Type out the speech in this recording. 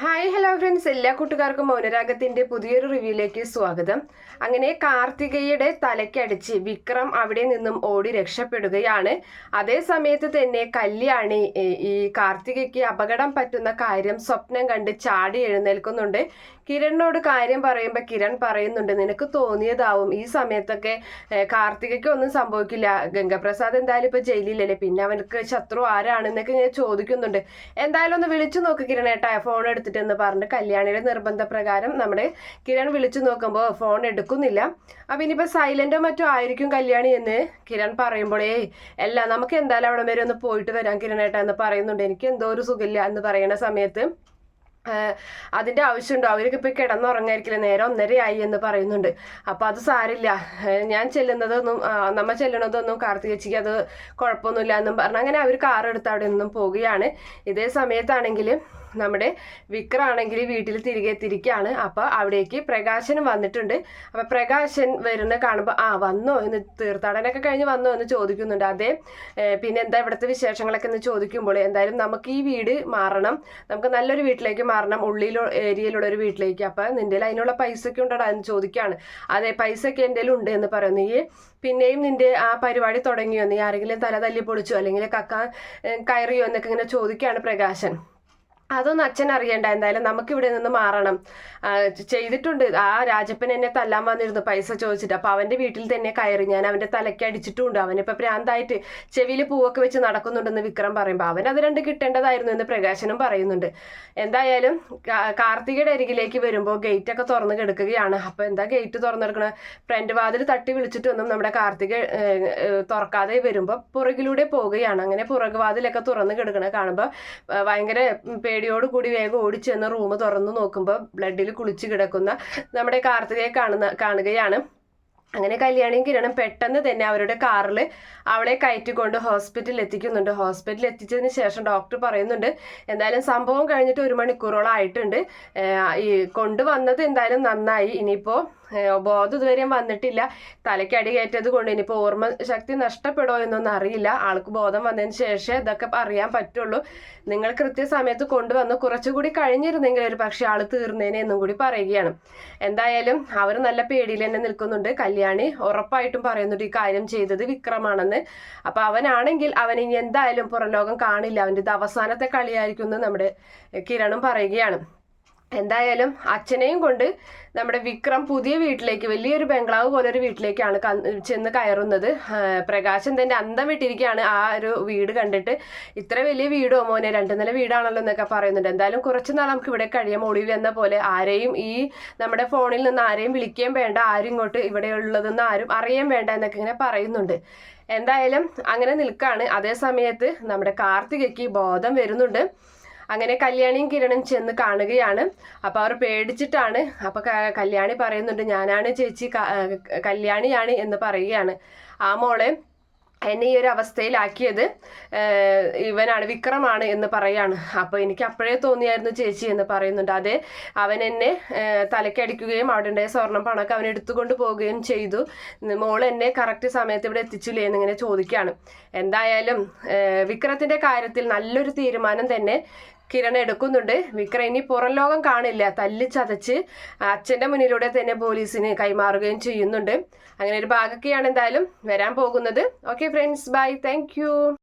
Hi hello friends എല്ലാ കൂട്ടുകാർക്കും മൗനരാഗത്തിന്റെ പുതിയൊരു റിവ്യൂയിലേക്ക് സ്വാഗതം. അങ്ങനെ കാർത്തികയുടെ തലയ്ക്കടിച്ച് വിക്രം അവിടെ നിന്നും ഓടി രക്ഷപ്പെടുകയാണ്. അതേ സമയത്ത് തന്നെ കല്യാണി ഈ കാർത്തികയ്ക്ക് അപകടം പറ്റുന്ന കാര്യം സ്വപ്നം കണ്ട് ചാടി എഴുന്നേൽക്കുന്നുണ്ട്. കിരണിനോട് കാര്യം പറയുമ്പോൾ കിരൺ പറയുന്നുണ്ട് നിനക്ക് തോന്നിയതാവും. ഈ സമയത്തൊക്കെ കാർത്തികയ്ക്ക് ഒന്നും സംഭവിക്കില്ല. ഗംഗപ്രസാദ് എന്തായാലും ഇപ്പോൾ ജയിലിലല്ലേ? പിന്നെ അവനക്ക് ശത്രു ആരാണെന്നൊക്കെ ഇങ്ങനെ ചോദിക്കുന്നുണ്ട്. എന്തായാലും ഒന്ന് വിളിച്ചു നോക്ക് കിരണേട്ടാ ഫോൺ എടുത്തിട്ട് എന്ന് പറഞ്ഞിട്ട് കല്യാണിയുടെ നിർബന്ധപ്രകാരം നമ്മുടെ കിരൺ വിളിച്ചു നോക്കുമ്പോൾ ഫോൺ എടുക്കുന്നില്ല. അപ്പം ഇനിയിപ്പോൾ സൈലന്റോ മറ്റോ ആയിരിക്കും കല്യാണി എന്ന് കിരൺ പറയുമ്പോഴേ അല്ല നമുക്ക് എന്തായാലും അവിടെ വരെ ഒന്ന് പോയിട്ട് വരാം കിരണേട്ടാ എന്ന് പറയുന്നുണ്ട്. എനിക്ക് എന്തോ ഒരു സുഖമില്ല എന്ന് പറയുന്ന സമയത്ത് അതിന്റെ ആവശ്യമുണ്ടോ? അവർക്ക് ഇപ്പോൾ കിടന്നുറങ്ങായിരിക്കില്ല? നേരെ ഒന്നരയായി എന്ന് പറയുന്നുണ്ട്. അപ്പോൾ അത് സാരില്ല. ഞാൻ ചെല്ലുന്നതൊന്നും നമ്മൾ നമ്മ ചെല്ലണതൊന്നും കാർത്തികച്ചിക്ക് അത് കുഴപ്പമൊന്നുമില്ല എന്നും പറഞ്ഞ് അങ്ങനെ അവർ കാർ എടുത്ത് അവിടെ നിന്നും പോവുകയാണ്. ഇതേ സമയത്താണെങ്കിൽ നമ്മുടെ വിക്രാണെങ്കിൽ വീട്ടിൽ തിരികെ എത്തിയിരിക്കുകയാണ്. അപ്പോൾ അവിടേക്ക് പ്രകാശനും വന്നിട്ടുണ്ട്. അപ്പോൾ പ്രകാശൻ വരുന്ന കാണുമ്പോൾ ആ വന്നോ എന്ന് തീർത്ഥാടനമൊക്കെ കഴിഞ്ഞ് വന്നോ എന്ന് ചോദിക്കുന്നുണ്ട്. അതെ പിന്നെ എന്താ ഇവിടുത്തെ വിശേഷങ്ങളൊക്കെ എന്ന് ചോദിക്കുമ്പോൾ എന്തായാലും നമുക്ക് ഈ വീട് മാറണം. നമുക്ക് നല്ലൊരു വീട്ടിലേക്ക് മാറണം. ഉള്ളിലോ ഏരിയയിലുള്ള ഒരു വീട്ടിലേക്ക്. അപ്പോൾ നിന്റെ അതിനുള്ള പൈസ ഒക്കെ ഉണ്ടടാ എന്ന് ചോദിക്കുകയാണ്. അതെ പൈസ ഒക്കെ എന്റെ ഉണ്ട് എന്ന് പറയുന്നു. ഈ പിന്നെയും നിന്റെ ആ പരിപാടി തുടങ്ങിയോ? നീ ആരെങ്കിലും തല തല്ലി പൊളിച്ചോ? അല്ലെങ്കിൽ കക്ക കയറിയോ എന്നൊക്കെ ഇങ്ങനെ ചോദിക്കുകയാണ് പ്രകാശൻ. അതൊന്നും അച്ഛൻ അറിയണ്ട. എന്തായാലും നമുക്ക് ഇവിടെ നിന്ന് മാറണം. ചെയ്തിട്ടുണ്ട്. ആ രാജപ്പൻ എന്നെ തല്ലാൻ വന്നിരുന്നു പൈസ ചോദിച്ചിട്ട്. അപ്പൊ അവന്റെ വീട്ടിൽ തന്നെ കയറി. ഞാൻ അവന്റെ തലയ്ക്ക് അടിച്ചിട്ടുണ്ട്. അവനിപ്പോ പ്രാന്തായിട്ട് ചെവിയിൽ പൂവൊക്കെ വെച്ച് നടക്കുന്നുണ്ടെന്ന് വിക്രം പറയുമ്പോൾ അവൻ അത് രണ്ട് കിട്ടേണ്ടതായിരുന്നു എന്ന് പ്രകാശനും പറയുന്നുണ്ട്. എന്തായാലും കാർത്തികയുടെ അരികിലേക്ക് വരുമ്പോൾ ഗേറ്റ് ഒക്കെ തുറന്ന് കിടക്കുകയാണ്. അപ്പൊ എന്താ ഗേറ്റ് തുറന്നെടുക്കണ? ഫ്രണ്ട് വാതിൽ തട്ടി വിളിച്ചിട്ടൊന്നും നമ്മുടെ കാർത്തിക തുറക്കാതെ വരുമ്പോൾ പുറകിലൂടെ പോവുകയാണ്. അങ്ങനെ പുറകുവാതിലൊക്കെ തുറന്ന് കിടക്കണ കാണുമ്പോൾ ഭയങ്കര പേടിയോട് കൂടി വേഗം ഓടിച്ചെന്ന് റൂം തുറന്നു നോക്കുമ്പോൾ ബ്ലഡിൽ കുളിച്ച് കിടക്കുന്ന നമ്മുടെ കാർത്തികയെ കാണുന്ന കാണുകയാണ്. അങ്ങനെ കല്യാണിയും കിരണും പെട്ടെന്ന് തന്നെ അവരുടെ കാറിൽ അവളെ കയറ്റിക്കൊണ്ട് ഹോസ്പിറ്റലിൽ എത്തിക്കുന്നുണ്ട്. ഹോസ്പിറ്റലിൽ എത്തിച്ചതിന് ശേഷം ഡോക്ടർ പറയുന്നുണ്ട് എന്തായാലും സംഭവം കഴിഞ്ഞിട്ട് ഒരു മണിക്കൂറോളം ആയിട്ടുണ്ട്. ഈ കൊണ്ടുവന്നത് എന്തായാലും നന്നായി. ഇനിയിപ്പോൾ ബോധം ഇതുവരെയും വന്നിട്ടില്ല. തലയ്ക്ക് അടി കയറ്റത് കൊണ്ട് ഇനിയിപ്പോൾ ഓർമ്മ ശക്തി നഷ്ടപ്പെടോ എന്നൊന്നും അറിയില്ല. ആൾക്ക് ബോധം വന്നതിന് ശേഷം ഇതൊക്കെ അറിയാൻ പറ്റുള്ളൂ. നിങ്ങൾ കൃത്യസമയത്ത് കൊണ്ടുവന്ന് കുറച്ചുകൂടി കഴിഞ്ഞിരുന്നെങ്കിൽ ഒരു പക്ഷേ ആൾ തീർന്നേനെ എന്നും കൂടി പറയുകയാണ്. എന്തായാലും അവർ നല്ല പേടിയിൽ തന്നെ നിൽക്കുന്നുണ്ട്. കല്യാണി ഉറപ്പായിട്ടും പറയുന്നുണ്ട് ഈ കാര്യം ചെയ്തത് വിക്രമാണെന്ന്. അപ്പൊ അവനാണെങ്കിൽ അവൻ ഇനി എന്തായാലും പുറംലോകം കാണില്ല. അവന്റെ ഇത് അവസാനത്തെ കളിയായിരിക്കും എന്ന് നമ്മുടെ കിരണും പറയുകയാണ്. എന്തായാലും അച്ഛനെയും കൊണ്ട് നമ്മുടെ വിക്രം പുതിയ വീട്ടിലേക്ക് വലിയൊരു ബംഗ്ലാവ് പോലെ ഒരു വീട്ടിലേക്കാണ് ചെന്ന് കയറുന്നത്. പ്രകാശൻ തന്റെ അന്തം വിട്ടിരിക്കുകയാണ് ആ ഒരു വീട് കണ്ടിട്ട്. ഇത്ര വലിയ വീടോ മോനെ? രണ്ടു നില വീടാണല്ലോ എന്നൊക്കെ പറയുന്നുണ്ട്. എന്തായാലും കുറച്ച് നാൾ നമുക്ക് ഇവിടെ കഴിയാം. ഒളിവിൽ എന്ന പോലെ ആരെയും ഈ നമ്മുടെ ഫോണിൽ നിന്ന് ആരെയും വിളിക്കുകയും വേണ്ട. ആരും ഇങ്ങോട്ട് ഇവിടെ ഉള്ളതെന്ന് ആരും അറിയാൻ വേണ്ട എന്നൊക്കെ ഇങ്ങനെ പറയുന്നുണ്ട്. എന്തായാലും അങ്ങനെ നിൽക്കാണ്. അതേ സമയത്ത് നമ്മുടെ കാർത്തികയ്ക്ക് ബോധം വരുന്നുണ്ട്. അങ്ങനെ കല്യാണിയും കിരണും ചെന്ന് കാണുകയാണ്. അപ്പൊ അവർ പേടിച്ചിട്ടാണ്. അപ്പൊ ക- കല്യാണി പറയുന്നുണ്ട് ഞാനാണ് ചേച്ചി കല്യാണിയാണ് എന്ന് പറയുകയാണ്. ആ മോളെ എന്നെ ഈ ഒരു അവസ്ഥയിലാക്കിയത് ഇവനാണ് വിക്രമാണ് എന്ന് പറയാണ്. അപ്പൊ എനിക്ക് അപ്പോഴേ തോന്നിയായിരുന്നു ചേച്ചി എന്ന് പറയുന്നുണ്ട്. അതെ അവൻ എന്നെ തലക്കടിക്കുകയും അവിടെ ഉണ്ടായ സ്വർണം പണമൊക്കെ അവൻ എടുത്തുകൊണ്ട് പോവുകയും ചെയ്തു. മോൾ എന്നെ കറക്റ്റ് സമയത്ത് ഇവിടെ എത്തിച്ചില്ലേ എന്നിങ്ങനെ ചോദിക്കുകയാണ് എന്തായാലും വിക്രത്തിന്റെ കാര്യത്തിൽ നല്ലൊരു തീരുമാനം തന്നെ കിരൺ എടുക്കുന്നുണ്ട്. വിക്രം ഇനി പുറം ലോകം കാണില്ല. തല്ലി ചതച്ച് അച്ഛന്റെ മുന്നിലൂടെ തന്നെ പോലീസിന് കൈമാറുകയും ചെയ്യുന്നുണ്ട്. അങ്ങനെ ഒരു ഭാഗമൊക്കെയാണ് എന്തായാലും വരാൻ പോകുന്നത്. Okay friends bye thank